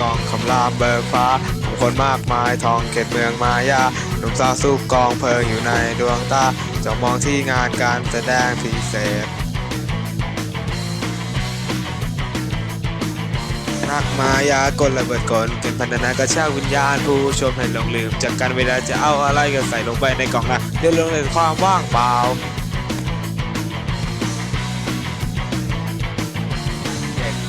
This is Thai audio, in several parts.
กองคำรามเบิกฟ้าผู้คนมากมายทองเขตเมืองมายาหนุ่มสาวสู้กองเพลิงอยู่ในดวงตาจ้องมองที่งานการแสดงพิเศษนักมายากลระเบิดกลเป็นพันธนากระชากวิญญาณผู้ชมให้หลงลืม จากการเวลาจะเอาอะไรก็ใส่ลงไปในกล่องนะเดี๋ยวลงในความว่างเปล่า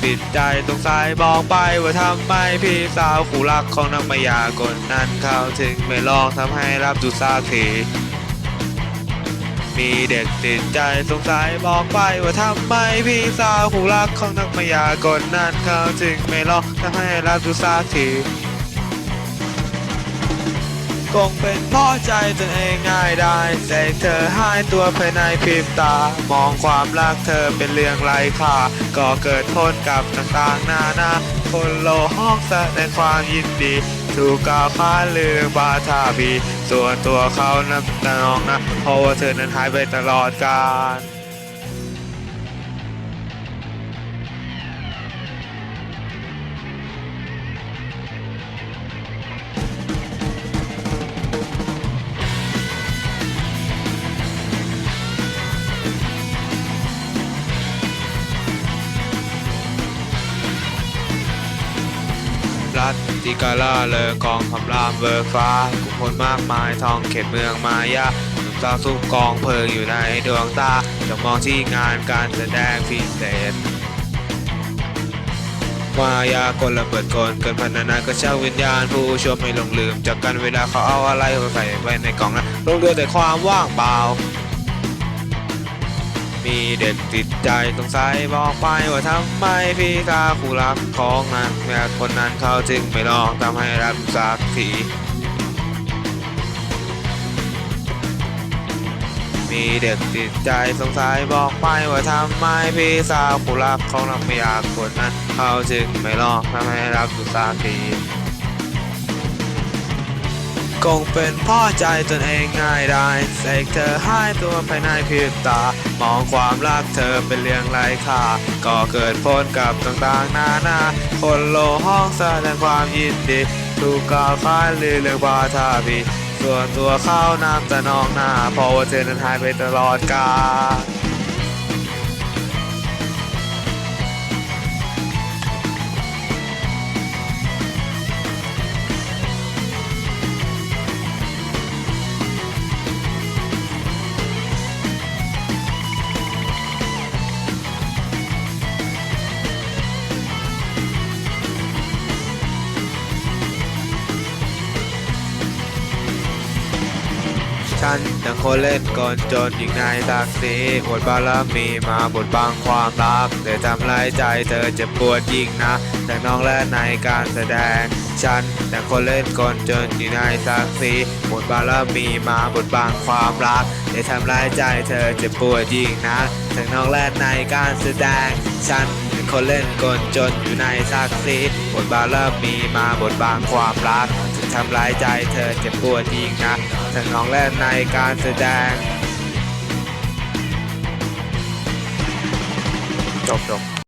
ติดใจตรงสายบอกไปว่าทำไมพี่สาวคู่รักของนักมายากลนั้นเขาถึงไม่ลองทำให้รับดูสักทีมีเด็กติดใจสงสัยบอกไปว่าทำไมพี่สาวคู่รักของนักมายากลนั้นเขาถึงไม่ลองทำให้รับดูสักที คงเป็นเพ่อใจตนเองง่ายได้เสกเธอหายตัวภายในพริบตา มองความรักเธอเป็นเรื่องไร้ค่าก็เกิดพ้นกับต่างๆนานาคนโลห้องแสดงความยินดีถูกกล่าวค้านเรื่อบาทาบีส่วนตัวเขานั้นน้องนะเพราะว่าเธอนั้นหายไปตลอดกาล รัฐติกาล่าเลอกองคำรามเบิกฟ้ากุคนมากมายทองเขตเมืองมายาหนุ่มสาวซุ่มกองเพลิงอยู่ในดวงตาจะมองที่งานการแสดงพิเศษมายากลระเบิดกลเกินพันนาก็เช่าวิญญาณผู้ชมไม่หลงลืม จากกันเวลาเขาเอาอะไรมาใส่ไว้ในกล่องนะลงเรือแต่ความว่างเปล่า มีเด็กติดใจสงสัยบอกไปว่าทำไมพี่สาวคู่รักของนางแม่คนนั้นเขาจึงไม่ลองทำให้รับสักทีมีเด็กติดใจสงสัยบอกไปว่าทำไมพี่สาวคู่รักของนางไม่อยากคนนั้นเขาจึงไม่ลองทำให้รับสักที คงเป็นพ่อใจตนเองง่ายได้เสกเธอให้ตัวภายในพริบตา มองความรักเธอเป็นเรื่องไร้ค่าก็เกิดพ้นกับต่างๆนานา คนโลห้องแสดงความยินดีถูกกล่าวค้านลือเรื่องบาทาบีส่วนตัวเข้าน้ำแต่นองหน้าเพราะว่าเธอนั้นหายไปตลอดกาล ฉันยังคนเล่นก่อนจนยิงนายศักดิ์ศรีบทบารมีมาบทบังความรักแต่ทำร้ายใจเธอเจะปวดยิ่งนะแต่น้องและในการแสดง ฉันยังคนเล่นก่อนจนยิงนายศักดิ์ศรีบทบารมีมาบทบังความรักแต่ทำร้ายใจเธอเจะปวดยิ่งนะแต่น้องและในการแสดง ฉันคนเล่นกลจนอยู่ในศักดิ์ศรีบทบารมีมาบทบังความรัก ทำร้ายใจเธอเจ็บปวดจริงนะทั้งน้องและในการแสดงจบจบ